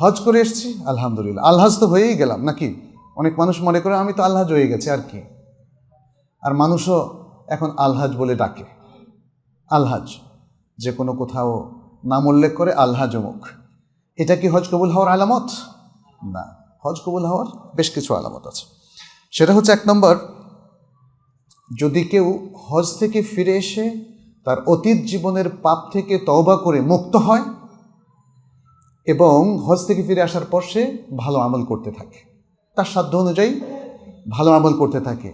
হজ করে এসেছি, আলহামদুলিল্লাহ। আলহাজ তো হয়েই গেলাম, নাকি? অনেক মানুষ মনে করে আমি তো আলহাজ হয়ে গেছি, আর কি? আর মানুষও এখন আলহাজ বলে ডাকে। আলহাজ যে কোনো কোথাও নাম উল্লেখ করে আলহাজ অমুক। এটা কি হজ কবুল হওয়ার আলামত? না, হজ কবুল হওয়ার বেশ কিছু আলামত আছে। সেটা হচ্ছে এক নম্বর, যদি কেউ হজ থেকে ফিরে এসে তার অতীত জীবনের পাপ থেকে তওবা করে মুক্ত হয় এবং হজ থেকে ফিরে আসার পর সে ভালো আমল করতে থাকে। তার সাধ্য অনুযায়ী ভালো আমল করতে থাকে।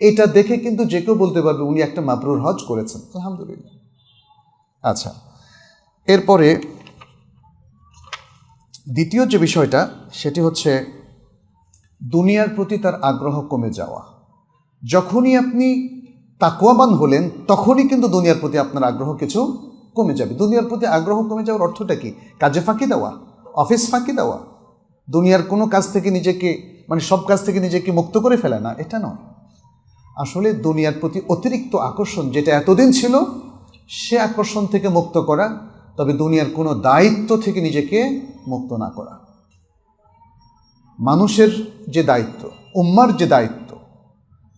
এটা দেখে কিন্তু যে কেউ বলতে পারবে, উনি একটা মাবরুর হজ করেছেন। আলহামদুলিল্লাহ। আচ্ছা এরপরে দ্বিতীয় যে বিষয়টা, সেটি হচ্ছে দুনিয়ার প্রতি তার আগ্রহ কমে যাওয়া। যখনই আপনি তাকুয়াবান হলেন, তখনই কিন্তু দুনিয়ার প্রতি আপনার আগ্রহ কিছু কমে যাবে। দুনিয়ার প্রতি আগ্রহ কমে যাওয়ার অর্থটা কি? কাজে ফাঁকি দেওয়া? অফিস ফাঁকি দেওয়া? দুনিয়ার কোনো কাজ থেকে নিজেকে মানে সব কাজ থেকে নিজেকে মুক্ত করে ফেলে না, এটা নয়। আসলে দুনিয়ার প্রতি অতিরিক্ত আকর্ষণ যেটা এতদিন ছিল, সে আকর্ষণ থেকে মুক্ত করা, তবে দুনিয়ার কোনো দায়িত্ব থেকে নিজেকে মুক্ত না করা। মানুষের যে দায়িত্ব, উম্মার যে দায়িত্ব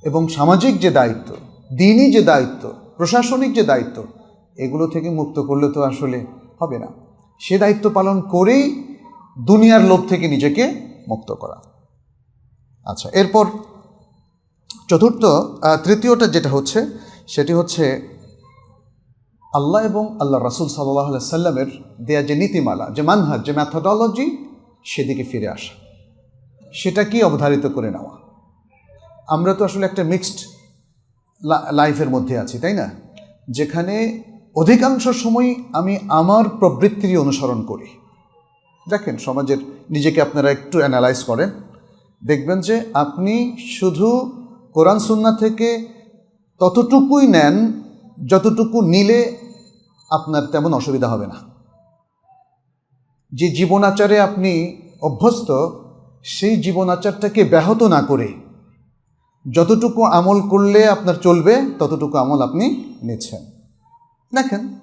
এবং সামাজিক যে দায়িত্ব, দিনই যে দায়িত্ব, প্রশাসনিক যে দায়িত্ব এগুলো থেকে মুক্ত করলে তো আসলে হবে না। সে দায়িত্ব পালন করেই দুনিয়ার লোভ থেকে নিজেকে মুক্ত করা। আচ্ছা এরপর চতুর্থ তৃতীয়টা যেটা হচ্ছে, সেটি হচ্ছে আল্লাহ এবং আল্লাহ রাসুল সাল্লাহ সাল্লামের দেয়া যে নীতিমালা, যে মানহাজ, যে ম্যাথোডলজি সেদিকে ফিরে আসা। সেটা কি অবধারিত করে নেওয়া? আমরা তো আসলে একটা মিক্সড লাইফের মধ্যে আছি, তাই না? যেখানে অধিকাংশ সময় আমি আমার প্রবৃত্তিরই অনুসরণ করি। দেখেন, সমাজের নিজেকে আপনারা একটু অ্যানালাইজ করেন। দেখবেন যে আপনি শুধু কোরআন সুন্না থেকে ততটুকুই নেন যতটুকু নিলে আপনার তেমন অসুবিধা হবে না। যে জীবনাচারে আপনি অভ্যস্ত, সেই জীবনাচারটাকে ব্যাহত না করে যতটুকু আমল করলে আপনার চলবে, ততটুকু আমল আপনি নিচ্ছেন। দেখেন,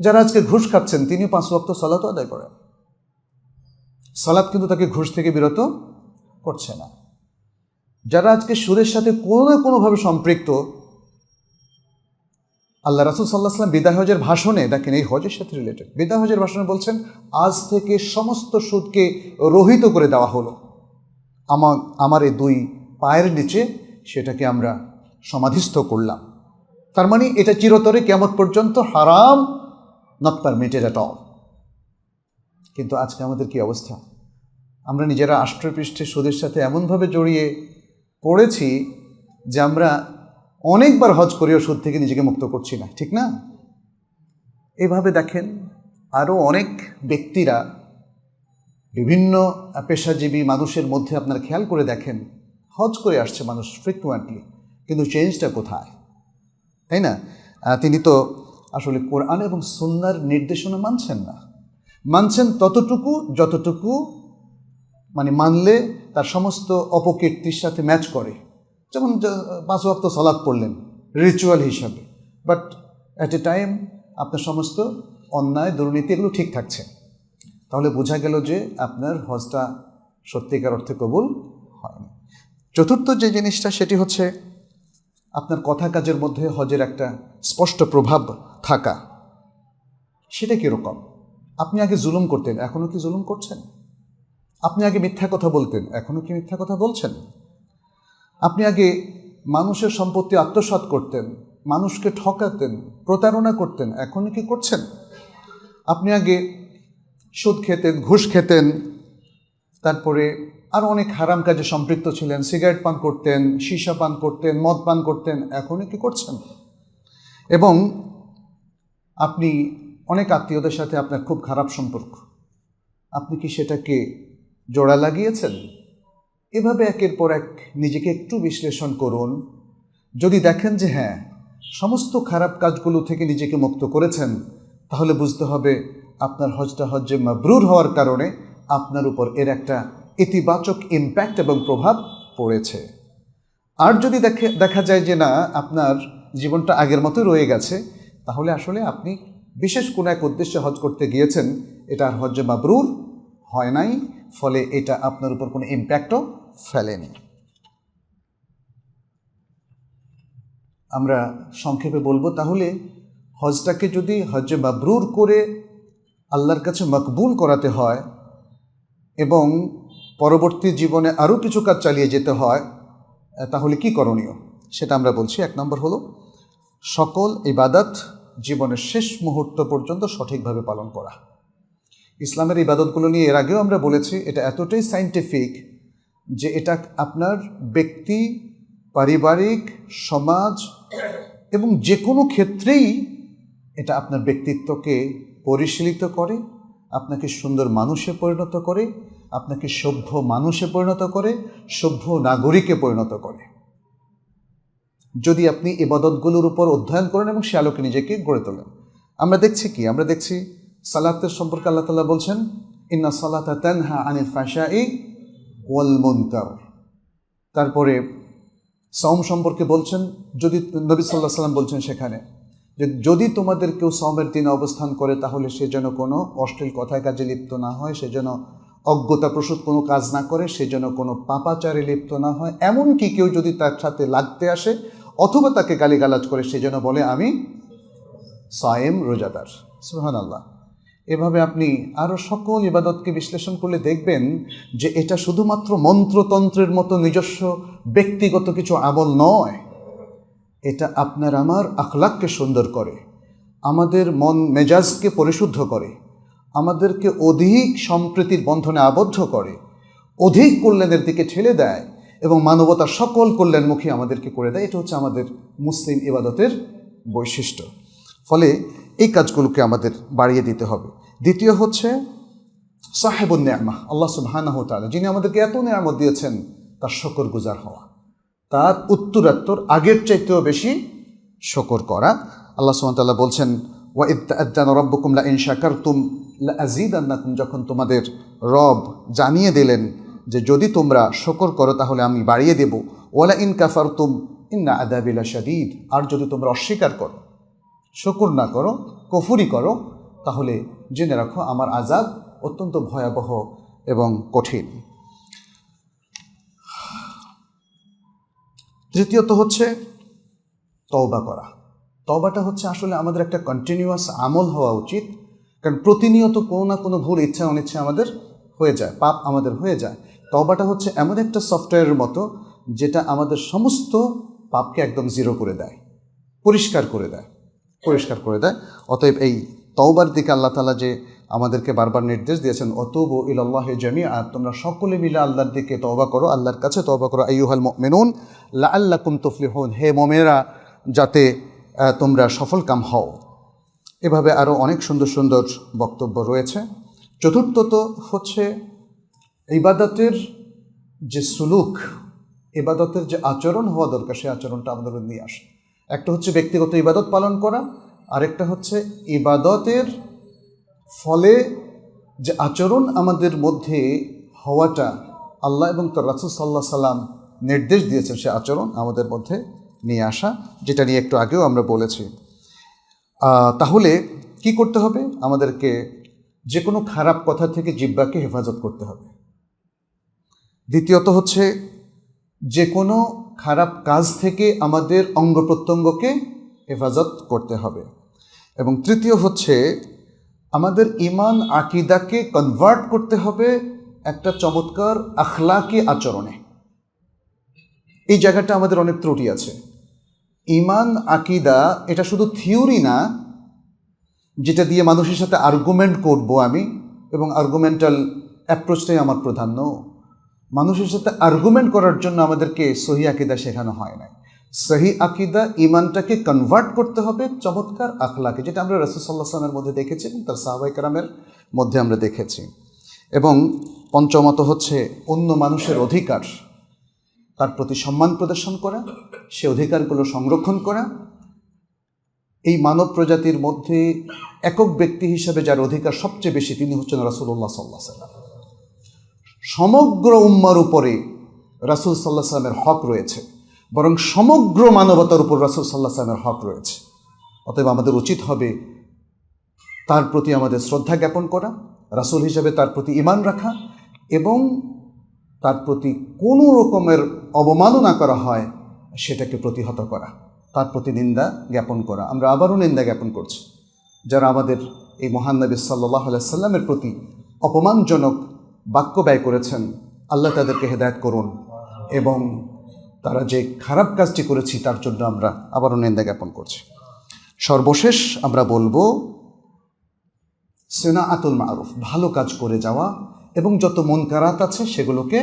যারা আজকে ঘুষ খাচ্ছেন তিনি পাঁচ ওয়াক্ত সালাত আদায় করেন। সালাত কিন্তু তাকে ঘুষ থেকে বিরত করছে না। যারা আজকে সুরের সাথে কোনো না কোনোভাবে সম্পৃক্ত, আল্লাহ রাসুল সাল্লাহ সাল্লাম বিদায় হজের ভাষণে, দেখেন এই হজের সাথে রিলেটেড বিদায় হজের ভাষণে বলছেন, আজ থেকে সমস্ত সুদকে রহিত করে দেওয়া হলো। আমার আমার এই দুই পায়ের নিচে সেটাকে আমরা সমাধিস্থ করলাম। তার মানে এটা চিরতরে কেমন পর্যন্ত হারাম নট পারমিটেড অ্যাট অল কিন্তু আজকে আমাদের কি অবস্থা? আমরা নিজেরা আষ্ট্রপৃষ্ঠে সুদের সাথে এমনভাবে জড়িয়ে পড়েছি যে আমরা অনেকবার হজ করেও সুদ থেকে নিজেকে মুক্ত করছি না, ঠিক না? এভাবে দেখেন আরও অনেক ব্যক্তিরা বিভিন্ন পেশাজীবী মানুষের মধ্যে আপনার খেয়াল করে দেখেন, হজ করে আসছে মানুষ ফ্রিকুয়েন্টলি কিন্তু চেঞ্জটা কোথায়? তাই না? তিনি তো আসলে কোরআন এবং সুন্নার নির্দেশনা মানছেন না। মানছেন ততটুকু, যতটুকু মানে মানলে তার সমস্ত অপকীর্তির সাথে ম্যাচ করে। যেমন পাঁচ ওয়াক্ত সলাদ পড়লেন রিচুয়াল হিসাবে। বাট অ্যাট এ টাইম আপনার সমস্ত অন্যায়, দুর্নীতি এগুলো ঠিক থাকছে। তাহলে বোঝা গেল যে আপনার হজটা সত্যিকার অর্থে কবুল হয়নি। চতুর্থ যে জিনিসটা, সেটি হচ্ছে আপনার কথা কাজের মধ্যে হজের একটা স্পষ্ট প্রভাব থাকা। সেটা কীরকম আপনি আগে জুলুম করতেন এখনও কি জুলুম করছেন? আপনি আগে মিথ্যা কথা বলতেন এখনও কি মিথ্যা কথা বলছেন? আপনি আগে মানুষের সম্পত্তি আত্মসাৎ করতেন, মানুষকে ঠকাতেন, প্রতারণা করতেন এখনও কি করছেন? আপনি আগে সুদ খেতেন, ঘুষ খেতেন, তারপরে আরও অনেক হারাম কাজে সম্পৃক্ত ছিলেন, সিগারেট পান করতেন, সীসা পান করতেন, মদ পান করতেন, এখনও কি করছেন? এবং আপনি অনেক আত্মীয়দের সাথে আপনার খুব খারাপ সম্পর্ক। আপনি কি সেটাকে জোড়া লাগিয়েছেন? এভাবে একের পর এক নিজেকে একটু বিশ্লেষণ করুন। যদি দেখেন যে হ্যাঁ সমস্ত খারাপ কাজগুলো থেকে নিজেকে মুক্ত করেছেন, তাহলে বুঝতে হবে আপনার হজটা হজ্জে মাবরুর হওয়ার কারণে আপনার উপর এর একটা ইতিবাচক ইম্প্যাক্ট এবং প্রভাব পড়েছে। আর যদি দেখে, দেখা যায় যে না, আপনার জীবনটা আগের মতো রয়ে গেছে, তাহলে আসলে আপনি বিশেষ কোনো এক উদ্দেশ্যে হজ করতে গিয়েছেন, এটা আর হজ্জে মাবরুর হয় নাই, ফলে এটা আপনার উপর কোনো ইম্প্যাক্টও ফেলেনি। আমরা সংক্ষেপে বলব তাহলে, হজটাকে যদি হজ্জে মাবরুর করে আল্লাহর কাছে মকবুল করাতে হয়, এবং পরবর্তী জীবনে আরও কিছু কাজ চালিয়ে যেতে হয় তাহলে কি করণীয়? সেটা আমরা বলছি। এক নম্বর হলো, সকল ইবাদত জীবনের শেষ মুহূর্ত পর্যন্ত সঠিকভাবে পালন করা। ইসলামের ইবাদতগুলো নিয়ে এর আগেও আমরা বলেছি, এটা এতটাই সাইন্টিফিক যে এটা আপনার ব্যক্তি, পারিবারিক, সমাজ এবং যে কোনো ক্ষেত্রেই এটা আপনার ব্যক্তিত্বকে পরিশীলিত করে, আপনাকে সুন্দর মানুষে পরিণত করে আপনাকে সভ্য মানুষে পরিণত করে, সভ্য নাগরিকে পরিণত করে। যদি আপনি ইবাদতগুলোর উপর অধ্যয়ন করেন এবং সে আলোকে নিজেকে গড়ে তোলেন। আমরা দেখছি কি? আমরা দেখছি সালাতের সম্পর্কে আল্লাহ তালা বলছেন, ইন্না সালাতা তানহা আনিল ফাশাই ওয়াল মুনকার। তারপরে সম সম্পর্কে বলছেন, যদি নবী সাল্লাহ সাল্লাম বলছেন সেখানে যে, যদি তোমাদের কেউ সমের দিনে অবস্থান করে তাহলে সে যেন কোনো অশ্লীল কথায় কাজে লিপ্ত না হয়, সে যেন অজ্ঞতা প্রসূত কোনো কাজ না করে, সে যেন কোনো পাপাচারে লিপ্ত না হয়, এমনকি কেউ যদি তার সাথে লাগতে আসে, অথবা তাকে গালিগালাজ করে, সে যেন বলে, আমি সায়েম রোজাদার। সুহান আল্লাহ এভাবে আপনি আরও সকল ইবাদতকে বিশ্লেষণ করলে দেখবেন যে এটা শুধুমাত্র মন্ত্রতন্ত্রের মতো নিজস্ব ব্যক্তিগত কিছু আমল নয়। এটা আপনার আমার আখলাককে সুন্দর করে, আমাদের মন মেজাজকে পরিশুদ্ধ করে আমাদেরকে অধিক সম্প্রীতির বন্ধনে আবদ্ধ করে, অধিক কল্যাণের দিকে ঠেলে দেয় এবং মানবতার সকল কল্যাণমুখী আমাদেরকে করে দেয়, এটা হচ্ছে আমাদের মুসলিম ইবাদতের বৈশিষ্ট্য। ফলে এই কাজগুলোকে আমাদের বাড়িয়ে দিতে হবে। দ্বিতীয় হচ্ছে সাহেবুল নেয়ামা, আল্লাহ তাআলা, যিনি আমাদেরকে এত নেয়ামত দিয়েছেন, তার শকর গুজার হওয়া। তার উত্তরাত্তর আগের চাইতেও বেশি শকর করা। আল্লাহ তাআলা বলছেন, ওয়া ইদ্দান রব্বুকুম লা ইন আযীদান্নাকুম যখন তোমাদের রব জানিয়ে দিলেন যে যদি তোমরা শকর করো, তাহলে আমি বাড়িয়ে দেব। ওয়ালা ইন কাফারতুম ইন্না আদাবিলা শাদীদ আর যদি তোমরা অস্বীকার করো, শকুর না করো, কফুরি করো, তাহলে জেনে রাখো আমার আজাব অত্যন্ত ভয়াবহ এবং কঠিন। তৃতীয়ত হচ্ছে তওবা করা। তওবাটা হচ্ছে আসলে আমাদের একটা কন্টিনিউয়াস আমল হওয়া উচিত। কারণ প্রতিনিয়ত কোনো না কোনো ভুল ইচ্ছা অনিচ্ছা আমাদের হয়ে যায়, পাপ আমাদের হয়ে যায়। তওবাটা হচ্ছে এমন একটা সফটওয়্যারের মতো যেটা আমাদের সমস্ত পাপকে একদম জিরো করে দেয়, পরিষ্কার করে দেয়, পরিষ্কার করে দেয়। অতএব এই তওবার দিকে আল্লাহ তালা যে আমাদেরকে বারবার নির্দেশ দিয়েছেন, অতুব ইল্লাহ জামি আর তোমরা সকলে মিলে আল্লাহর দিকে তওবা করো, আল্লাহর কাছে তওবা করো। আইয়ুহাল মেনুন লা আল্লাহ কুম তফলিহন। হে মোমেরা যাতে তোমরা সফল কাম হও। এভাবে আরও অনেক সুন্দর সুন্দর বক্তব্য রয়েছে। চতুর্থত হচ্ছে ইবাদতের যে সুলুক, ইবাদতের যে আচরণ হওয়া দরকার, সেই আচরণটা আমাদের নিয়ে আসে। একটা হচ্ছে ব্যক্তিগত ইবাদত পালন করা, আরেকটা হচ্ছে ইবাদতের ফলে যে আচরণ আমাদের মধ্যে হওয়াটা আল্লাহ এবং তার রাসুল সাল্লাহ সাল্লাম নির্দেশ দিয়েছেন, সে আচরণ আমাদের মধ্যে নিয়ে আসা, যেটা নিয়ে একটু আগেও আমরা বলেছি। তাহলে কি করতে হবে? আমাদেরকে যে কোনো খারাপ কথা থেকে জিব্বাকে হেফাজত করতে হবে। দ্বিতীয়ত হচ্ছে যে কোনো খারাপ কাজ থেকে আমাদের অঙ্গ প্রত্যঙ্গকে হেফাজত করতে হবে। এবং তৃতীয় হচ্ছে, আমাদের ইমান আকিদাকে কনভার্ট করতে হবে একটা চমৎকার আখলাকি আচরণে। এই জায়গাটা আমাদের অনেক ত্রুটি আছে। ইমান, আকিদা, এটা শুধু থিওরি না, যেটা দিয়ে মানুষের সাথে আর্গুমেন্ট করব আমি, এবং আর্গুমেন্টাল অ্যাপ্রোচটাই আমার প্রাধান্য মানুষের সাথে আর্গুমেন্ট করার জন্য আমাদেরকে সহি আকিদা শেখানো হয় না সহি আকিদা ইমানটাকে কনভার্ট করতে হবে চমৎকার আখলাকে, যেটা আমরা রসুসাল্লাহ সালামের মধ্যে দেখেছি এবং তার সাহাবাই কারামের মধ্যে আমরা দেখেছি। এবং পঞ্চমত হচ্ছে অন্য মানুষের অধিকার। তার প্রতি সম্মান প্রদর্শন করা, সে অধিকারগুলো সংরক্ষণ করা। এই মানব প্রজাতির মধ্যে একক ব্যক্তি হিসেবে যার অধিকার সবচেয়ে বেশি তিনি হচ্ছেন রাসুল্লাহ সাল্লাহ সাল্লাম সমগ্র উম্মার উপরে রাসুল সাল্লাহ সাল্লামের হক রয়েছে। বরং সমগ্র মানবতার উপর রাসুল সাল্লাহ সাল্লামের হক রয়েছে। অতএব আমাদের উচিত হবে তার প্রতি আমাদের শ্রদ্ধা জ্ঞাপন করা, রাসূল হিসাবে তার প্রতি ইমান রাখা এবং তার প্রতি কোনো রকমের অবমাননা করা হয়, সেটাকে প্রতিহত করা, তার প্রতি নিন্দা জ্ঞাপন করা। আমরা আবারও নিন্দা জ্ঞাপন করছি। যারা আমাদের এই মহান নবী সাল্লাহ সাল্লামের প্রতি অপমানজনক বাক্য ব্যয় করেছেন, আল্লাহ তাদেরকে হেদায়ত করুন এবং তারা যে খারাপ কাজটি করেছি তার জন্য আমরা আবারও নিন্দা জ্ঞাপন করছি। সর্বশেষ আমরা বলব সেনা আতুল মারুফ, ভালো কাজ করে যাওয়া এবং যত মন কারাত আছে সেগুলোকে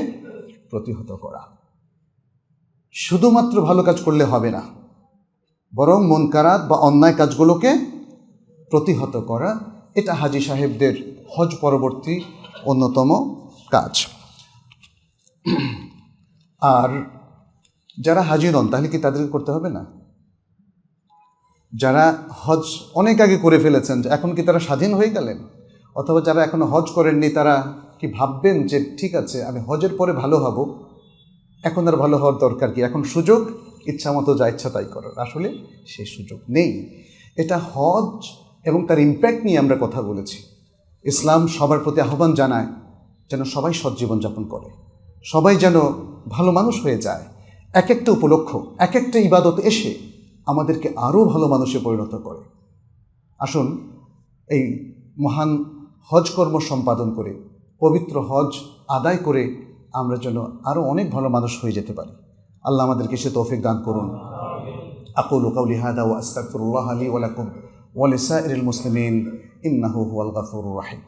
প্রতিহত করা। শুধুমাত্র ভালো কাজ করলে হবে না, বরং মন কারাত বা অন্যায় কাজগুলোকে প্রতিহত করা, এটা হাজি সাহেবদের হজ পরবর্তী অন্যতম কাজ। আর যারা হাজি নন, তাহলে কি তাদেরকে করতে হবে না? যারা হজ অনেক আগে করে ফেলেছেন, এখন কি তারা স্বাধীন হয়ে গেলেন? অথবা যারা এখনও হজ করেননি, তারা কি ভাববেন যে ঠিক আছে, আমি হজের পরে ভালো হব, এখন আর ভালো হওয়ার দরকার কি? এখন সুযোগ, ইচ্ছা মতো যা ইচ্ছা তাই করার। আসলে সেই সুযোগ নেই। এটা হজ এবং তার ইম্প্যাক্ট নিয়ে আমরা কথা বলেছি। ইসলাম সবার প্রতি আহ্বান জানায় যেন সবাই সৎ জীবনযাপন করে। সবাই যেন ভালো মানুষ হয়ে যায়। এক একটা উপলক্ষ এক একটা ইবাদত এসে আমাদেরকে আরও ভালো মানুষে পরিণত করে। আসুন, এই মহান হজ কর্ম সম্পাদন করে পবিত্র হজ আদায় করে আমরা যেন আরও অনেক ভালো মানুষ হয়ে যেতে পারি। আল্লাহ আমাদেরকে সে তৌফিক দান করুন। আকুল কাউলি হাদা ও আস্তাগফিরুল্লাহ আলী ওয়ালাকুম ওয়ালিসাইরিল মুসলিমিন, ইন্নাহু হুয়াল গাফুরুর রাহিম।